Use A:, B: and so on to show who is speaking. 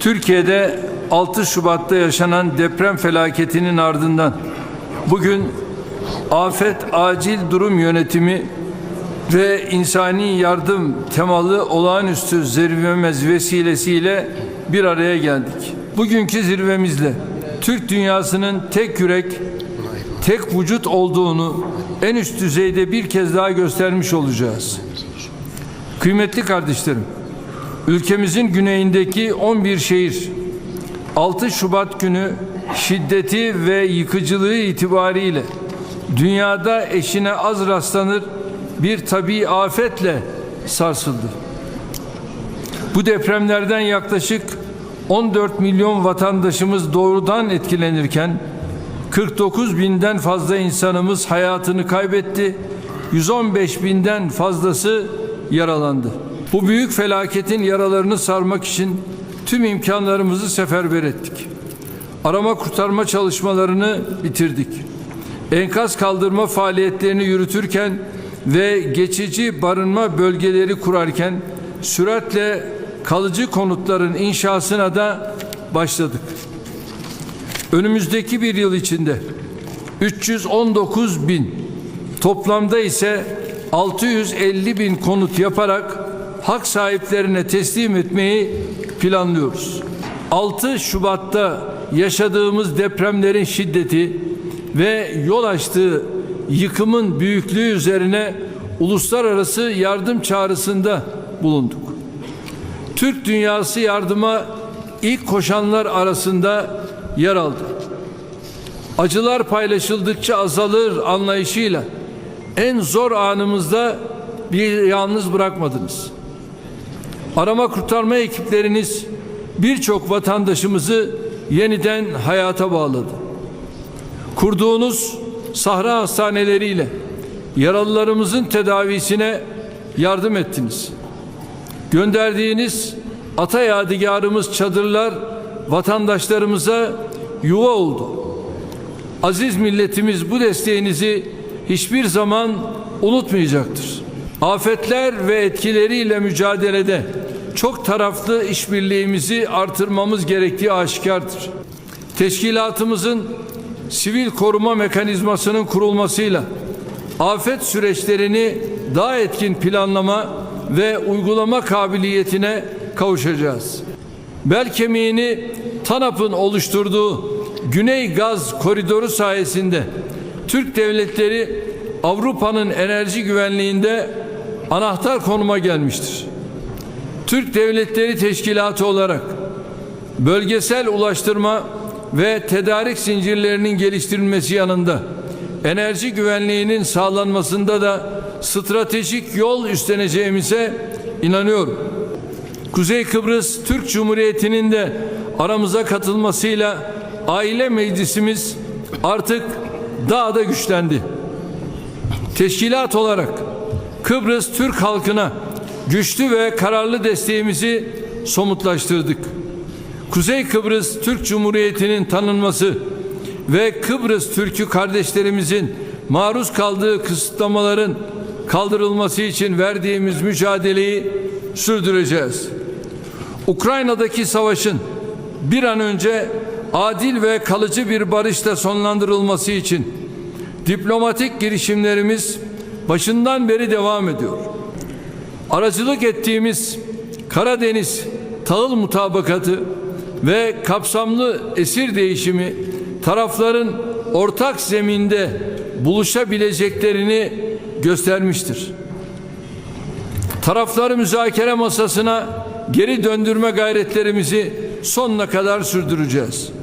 A: Türkiye'de 6 Şubat'ta yaşanan deprem felaketinin ardından bugün afet acil durum yönetimi ve insani yardım temalı olağanüstü zirvemiz vesilesiyle bir araya geldik. Bugünkü zirvemizle Türk dünyasının tek yürek, tek vücut olduğunu en üst düzeyde bir kez daha göstermiş olacağız. Kıymetli kardeşlerim, ülkemizin güneyindeki 11 şehir 6 Şubat günü şiddeti ve yıkıcılığı itibariyle dünyada eşine az rastlanır bir tabii afetle sarsıldı. Bu depremlerden yaklaşık 14 milyon vatandaşımız doğrudan etkilenirken 49 binden fazla insanımız hayatını kaybetti. 115 binden fazlası yaralandı. Bu büyük felaketin yaralarını sarmak için tüm imkanlarımızı seferber ettik. Arama kurtarma çalışmalarını bitirdik. Enkaz kaldırma faaliyetlerini yürütürken ve geçici barınma bölgeleri kurarken süratle kalıcı konutların inşasına da başladık. Önümüzdeki bir yıl içinde 319 bin toplamda ise 650 bin konut yaparak hak sahiplerine teslim etmeyi planlıyoruz. 6 Şubat'ta yaşadığımız depremlerin şiddeti ve yol açtığı yıkımın büyüklüğü üzerine uluslararası yardım çağrısında bulunduk. Türk dünyası yardıma ilk koşanlar arasında yer aldı. Acılar paylaşıldıkça azalır anlayışıyla en zor anımızda bir yalnız bırakmadınız. Arama kurtarma ekipleriniz birçok vatandaşımızı yeniden hayata bağladı. Kurduğunuz sahra hastaneleriyle yaralılarımızın tedavisine yardım ettiniz. Gönderdiğiniz ata yadigarımız çadırlar vatandaşlarımıza yuva oldu. Aziz milletimiz bu desteğinizi hiçbir zaman unutmayacaktır. Afetler ve etkileriyle mücadelede çok taraflı işbirliğimizi artırmamız gerektiği aşikardır. Teşkilatımızın sivil koruma mekanizmasının kurulmasıyla afet süreçlerini daha etkin planlama ve uygulama kabiliyetine kavuşacağız. Bel kemiğini TANAP'ın oluşturduğu Güney Gaz Koridoru sayesinde Türk devletleri Avrupa'nın enerji güvenliğinde anahtar konuma gelmiştir. Türk Devletleri Teşkilatı olarak bölgesel ulaştırma ve tedarik zincirlerinin geliştirilmesi yanında enerji güvenliğinin sağlanmasında da stratejik yol üstleneceğimize inanıyorum. Kuzey Kıbrıs Türk Cumhuriyeti'nin de aramıza katılmasıyla aile meclisimiz artık daha da güçlendi. Teşkilat olarak Kıbrıs Türk halkına güçlü ve kararlı desteğimizi somutlaştırdık. Kuzey Kıbrıs Türk Cumhuriyeti'nin tanınması ve Kıbrıs Türk'ü kardeşlerimizin maruz kaldığı kısıtlamaların kaldırılması için verdiğimiz mücadeleyi sürdüreceğiz. Ukrayna'daki savaşın bir an önce adil ve kalıcı bir barışla sonlandırılması için diplomatik girişimlerimiz başından beri devam ediyor. Aracılık ettiğimiz Karadeniz tahıl mutabakatı ve kapsamlı esir değişimi tarafların ortak zeminde buluşabileceklerini göstermiştir. Tarafları müzakere masasına geri döndürme gayretlerimizi sonuna kadar sürdüreceğiz.